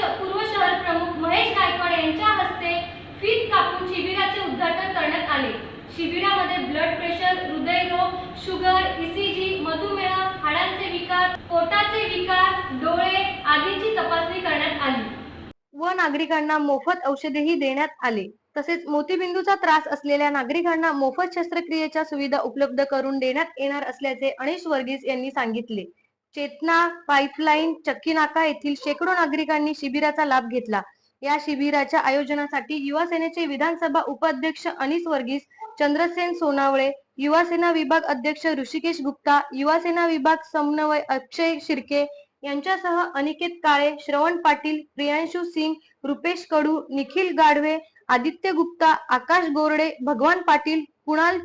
पूर्व शहर प्रमुख महेश गायकवाड यांच्या हस्ते फीत कापून शिबिराचे उद्घाटन करण्यात आले. शिबिरामध्ये ब्लड प्रेशर हृदयरोग शुगर ईसीजी मधुमेह हाडांचे विकार पोटाचे विकार डोळे आदींची तपासणी करण्यात आली. व नागरिकांना मोफत औषधेही देण्यात आले. तसेच मोतीबिंदूचा त्रास असलेल्या नागरिकांना मोफत शस्त्रक्रियेच्या सुविधा उपलब्ध करून देण्यात येणार असल्याचे अनिश वर्गीस यांनी सांगितले. चेतना पाईपलाईन चक्कीनाका येथील शेकडो नागरिकांनी शिबिराचा लाभ घेतला. या शिबिराच्या आयोजनासाठी युवा सेनेचे विधानसभा उपाध्यक्ष अनिस वर्गीस चंद्रसेन सोनावळे युवा सेना विभाग अध्यक्ष ऋषिकेश गुप्ता युवा सेना विभाग समन्वय अक्षय शिर्के यांच्यासह अनिकेत काळे श्रवण पाटील प्रियांशु सिंग रुपेश कडू निखिल गाढवे आदित्य गुप्ता आकाश गोरडे भगवान पाटील कुणाल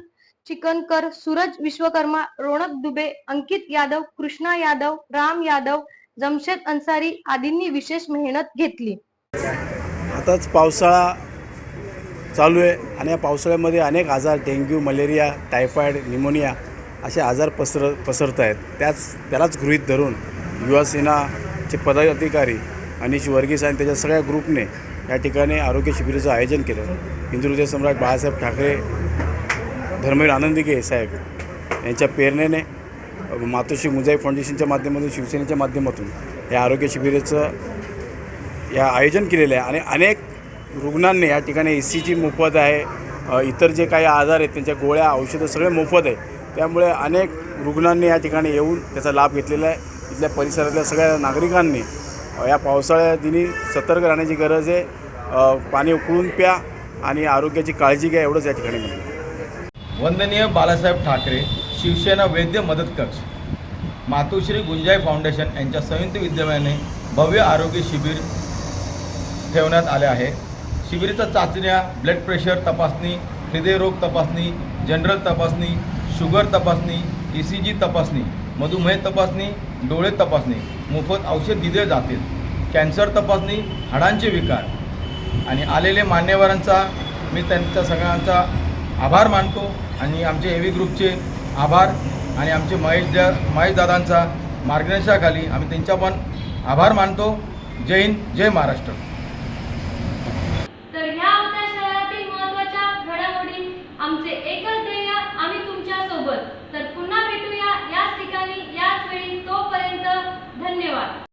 चिकनकर सूरज विश्वकर्मा रोणक दुबे अंकित यादव कृष्णा यादव राम यादव जमशेद अन्सारी आदींनी विशेष मेहनत घेतली. आताच पावसाळा चालू आहे आणि या पावसाळ्यामध्ये अनेक आजार डेंग्यू मलेरिया टायफॉईड निमोनिया असे आजार पसर पसरत आहेत. त्याच त्यालाच गृहीत धरून युवासेनाचे पदाधिकारी अनिश वर्गीस आणि त्याच्या सगळ्या ग्रुपने या ठिकाणी आरोग्य शिबिराचं आयोजन केलं. हिंदुहृदय सम्राट बाळासाहेब ठाकरे धर्मवीर आनंदिके साहेब यांच्या प्रेरणेने मातोश्री मुजाई फाउंडेशनच्या माध्यमातून शिवसेनेच्या माध्यमातून या आरोग्य शिबिराचं या आयोजन केलेलं आहे. आणि अनेक रुग्णांनी या ठिकाणी ए सी जी मोफत आहे इतर जे काही आजार आहेत त्यांच्या गोळ्या औषधं सगळे मोफत आहे. त्यामुळे अनेक रुग्णांनी या ठिकाणी येऊन त्याचा लाभ घेतलेला आहे. इथल्या परिसरातल्या सगळ्या नागरिकांनी या पावसाळ्या दिनी सतर्क राहण्याची गरज आहे. पाणी उकळून प्या आणि आरोग्याची काळजी घ्या एवढंच या ठिकाणी म्हणून वंदनीय बाळासाहेब ठाकरे शिवसेना वैद्य मदत कक्ष. मातोश्री गुंजाई फाउंडेशन यांच्या संयुक्त विद्यमाने भव्य आरोग्य शिबिर ठेवण्यात आले आहे. शिबिराच्या चाचण्या ब्लड प्रेशर तपासणी हृदयरोग तपासणी जनरल तपासणी शुगर तपासणी ई सी जी तपासणी मधुमेह तपासणी डोळे तपासणी मोफत औषध दिले जातील. कॅन्सर तपासणी हाडांचे विकार आणि आलेले मान्यवरांचा मी त्यांच्या सगळ्यांचा आभार मानतो आणि आमचे एव्ही ग्रुपचे आभार आणि आमचे महेश दा महेश दादांचा मार्गदर्शनाखाली आम्ही त्यांचा पण आभार मानतो. जय हिंद जय महाराष्ट्र.